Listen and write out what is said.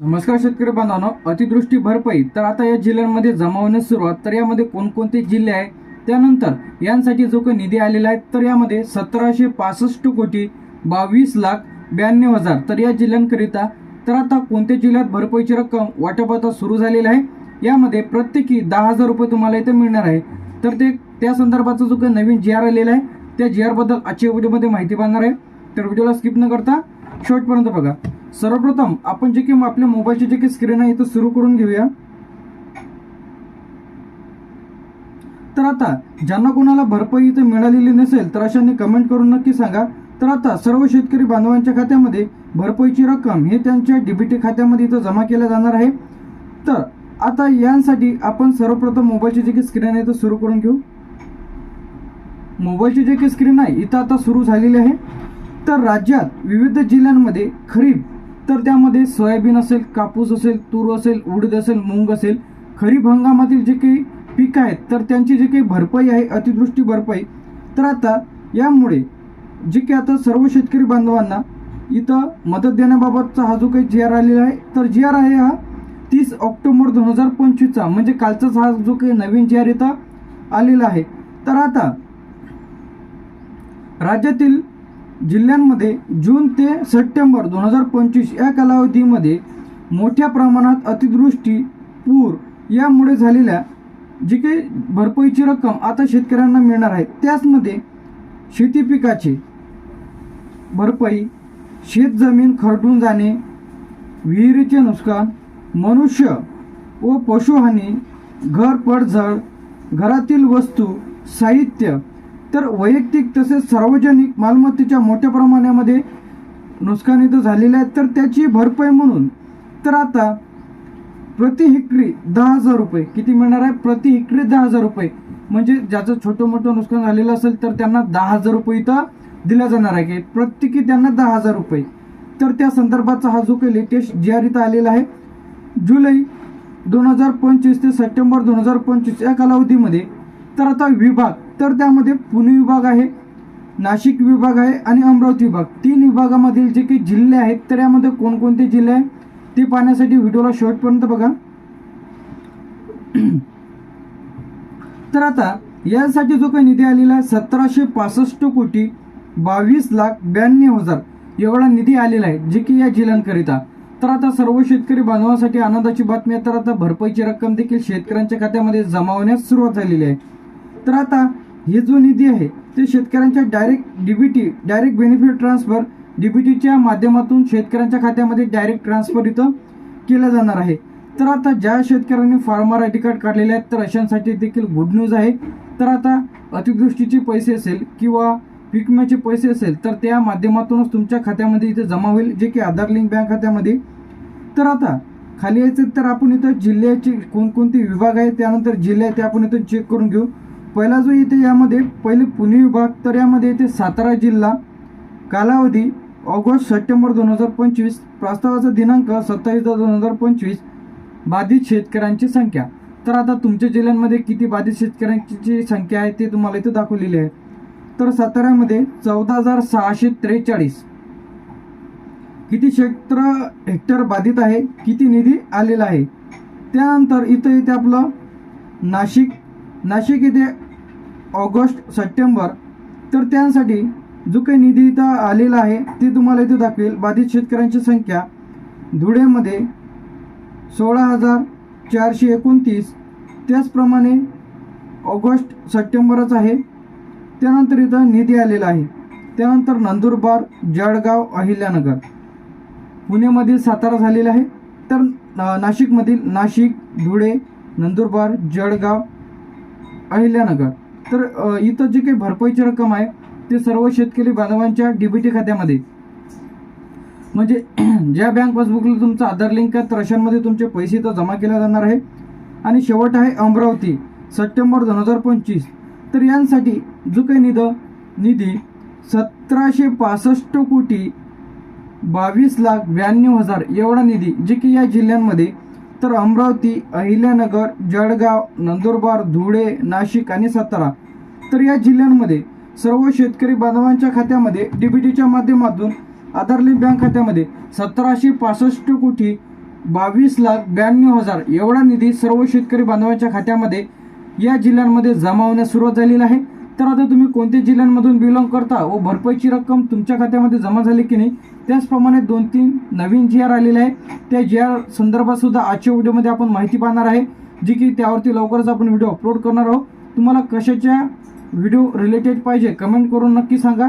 नमस्कार शेतकरी बांधवांनो अतिवृष्टी भरपाई. तर आता या जिल्ह्यांमध्ये जमा होण्यास सुरुवात. तर यामध्ये कोणकोणते जिल्हे आहे त्यानंतर यांसाठी जो काही निधी आलेला आहे तर यामध्ये सतराशे पासष्ट कोटी बावीस लाख ब्याण्णव हजार. तर या जिल्ह्यांकरिता तर आता कोणत्या जिल्ह्यात भरपाईची रक्कम वाटप आता सुरू झालेली आहे? यामध्ये प्रत्येकी दहा हजार रुपये तुम्हाला इथे मिळणार आहे. तर ते त्या संदर्भाचा जो काही नवीन जी आर आलेला आहे त्या जी आरबद्दल आजच्या व्हिडिओमध्ये माहिती पाहणार आहे. तर व्हिडिओला स्किप न करता शेवटपर्यंत बघा. सर्वप्रथम आपण जे काही आपल्या मोबाईलची जे काही स्क्रीन आहे इथं सुरू करून घेऊया. तर आता ज्यांना कोणाला भरपाई इथं मिळालेली नसेल तर अशांनी कमेंट करून नक्की सांगा. तर आता सर्व शेतकरी बांधवांच्या खात्यामध्ये भरपाईची रक्कम हे त्यांच्या डीबीटी खात्यामध्ये इथं जमा केल्या जाणार आहे. तर आता यांसाठी आपण सर्वप्रथम मोबाईलची जे काही स्क्रीन आहे इथं सुरू करून घेऊ. मोबाईलची जे काही स्क्रीन आहे इथं आता सुरू झालेली आहे. तर राज्यात विविध जिल्ह्यांमध्ये खरीप तर त्यामध्ये सोयाबीन असेल कापूस असेल तूर असेल उडीद असेल मूग असेल खरीप हंगामातील जे काही पीक आहेत तर त्यांची जी काही भरपाई आहे अतिवृष्टी भरपाई. तर आता यामुळे जे काही आता सर्व शेतकरी बांधवांना इथं मदत देण्याबाबतचा हा जो काही जी आर आलेला आहे तर जी आर आहे हा तीस ऑक्टोबर दोन हजार पंचवीसचा म्हणजे कालचाच हा जो काही नवीन जी आर इथं आलेला आहे. तर आता राज्यातील जिल्ह्यांमध्ये जून ते सप्टेंबर दोन हजार पंचवीस या कालावधीमध्ये मोठ्या प्रमाणात अतिवृष्टी पूर यामुळे झालेल्या जी काही भरपाईची रक्कम आता शेतकऱ्यांना मिळणार आहे त्याचमध्ये शेती पिकाची भरपाई शेतजमीन खरडून जाणे विहिरीचे नुकसान मनुष्य व पशुहानी घर पडझड घरातील वस्तू साहित्य तर वैयक्तिक तसेच सार्वजनिक मालमत्तेच्या मोठ्या प्रमाणामध्ये नुकसानी तर झालेलं आहे. तर त्याची भरपाई म्हणून तर आता प्रति हेक्टरी दहा हजार रुपये किती मिळणार आहे? प्रति हेक्टरी दहा हजार रुपये. म्हणजे ज्याचं छोटं मोठं नुकसान झालेलं असेल तर त्यांना दहा हजार रुपये इथं दिला जाणार आहे. की प्रत्येकी त्यांना दहा हजार रुपये. तर त्या संदर्भाचा हा जो काही लेटेस्ट जी आर इथं आलेला आहे जुलै दोन हजार पंचवीस ते सप्टेंबर दोन हजार पंचवीस या कालावधीमध्ये तर आता विभाग तर त्यामध्ये पुणे विभाग आहे नाशिक विभाग आहे आणि अमरावती विभाग. तीन विभागामधील जे काही जिल्हे आहेत तर यामध्ये कोणकोणते जिल्हे आहेत ते पाहण्यासाठी व्हिडिओला शेवटपर्यंत बघा. तर आता यासाठी जो काही निधी आलेला आहे सतराशे पासष्ट कोटी बावीस लाख ब्याण्णव हजार एवढा निधी आलेला आहे जे की या जिल्ह्यांकरिता. तर आता सर्व शेतकरी बांधवांसाठी आनंदाची बातमी आहे तर आता भरपाईची रक्कम देखील शेतकऱ्यांच्या खात्यामध्ये जमा होण्यास सुरुवात झालेली आहे. तर आता हे जो निधी आहे ते शेतकऱ्यांच्या direct DBT direct benefit transfer डीबीटीच्या माध्यमातून शेतकऱ्यांच्या खात्यामध्ये डायरेक्ट ट्रान्सफर इथं केला जाणार आहे. तर आता ज्या शेतकऱ्यांनी फार्मर आय डी कार्ड काढलेले आहेत तर अशांसाठी देखील गुड न्यूज आहे. तर आता अतिवृष्टीचे पैसे असेल किंवा पीक विम्याचे पैसे असेल तर त्या माध्यमातूनच तुमच्या खात्यामध्ये इथे जमा होईल जे की आधार लिंक बँक खात्यामध्ये. तर आता खाली यायचं तर आपण इथं जिल्ह्याचे कोणकोणते विभाग आहेत त्यानंतर जिल्ह्यात ते आपण इथं चेक करून घेऊ. पहिला जो इथे यामध्ये पहिले पुणे विभाग तर यामध्ये इथे सातारा जिल्हा कालावधी ऑगस्ट सप्टेंबर दोन हजार पंचवीस प्रस्तावाचा दिनांक सत्तावीस दहा दोन हजार पंचवीस बाधित शेतकऱ्यांची संख्या. तर आता तुमच्या जिल्ह्यांमध्ये किती बाधित शेतकऱ्यांची जी संख्या आहे ते तुम्हाला इथं दाखवलेली आहे. तर साताऱ्यामध्ये चौदा हजार सहाशे त्रेचाळीस. किती क्षेत्र हेक्टर बाधित आहे किती निधी आलेला आहे? त्यानंतर इथं इथे आपलं नाशिक नाशिक येथे ऑगस्ट सप्टेंबर तर त्यांसाठी जो काही निधी इथं आलेला आहे ते तुम्हाला इथे दाखवेल. बाधित शेतकऱ्यांची संख्या धुळेमध्ये सोळा हजार चारशे एकोणतीस. त्याचप्रमाणे ऑगस्ट सप्टेंबरच आहे. त्यानंतर इथं निधी आलेला आहे. त्यानंतर नंदुरबार जळगाव अहिल्यानगर. पुणेमधील सातारा झालेला आहे. तर नाशिकमधील नाशिक धुळे नंदुरबार जळगाव अहिल्यानगर. तर इथं जे काही भरपाईची रक्कम आहे ते सर्व शेतकरी बांधवांच्या डीबीटी खात्यामध्ये. म्हणजे ज्या बँक पासबुकला तुमचा आधार लिंक आहे तर अशांमध्ये तुमचे पैसे इथं जमा केले जाणार आहे. आणि शेवट आहे अमरावती सप्टेंबर दोन हजार पंचवीस. तर यांसाठी जो काही निध निधी सतराशे पासष्ट कोटी बावीस लाख ब्याण्णव हजार एवढा निधी जे की या जिल्ह्यांमध्ये तर अमरावती अहिल्यानगर जळगाव नंदुरबार धुळे नाशिक आणि सातारा. तर या जिल्ह्यांमध्ये सर्व शेतकरी बांधवांच्या खात्यामध्ये डीबीटीच्या माध्यमातून आधार लिंक बँक खात्यामध्ये सतराशे पासष्ट कोटी बावीस लाख ब्याण्णव हजार एवढा निधी सर्व शेतकरी बांधवांच्या खात्यामध्ये या जिल्ह्यांमध्ये जमा होण्यास सुरुवात झालेली आहे. तर आता तुम्ही कोणत्या जिल्ह्यांमधून बिलॉंग करता व भरपाईची रक्कम तुमच्या खात्यामध्ये जमा झाली की नाही त्याचप्रमाणे दोन तीन नवीन जी आर आलेले आहे त्या जी आर संदर्भातसुद्धा आजच्या व्हिडिओमध्ये आपण माहिती पाहणार आहे जी की त्यावरती लवकरच आपण व्हिडिओ अपलोड करणार आहोत. तुम्हाला कशाच्या व्हिडिओ रिलेटेड पाहिजे कमेंट करून नक्की सांगा.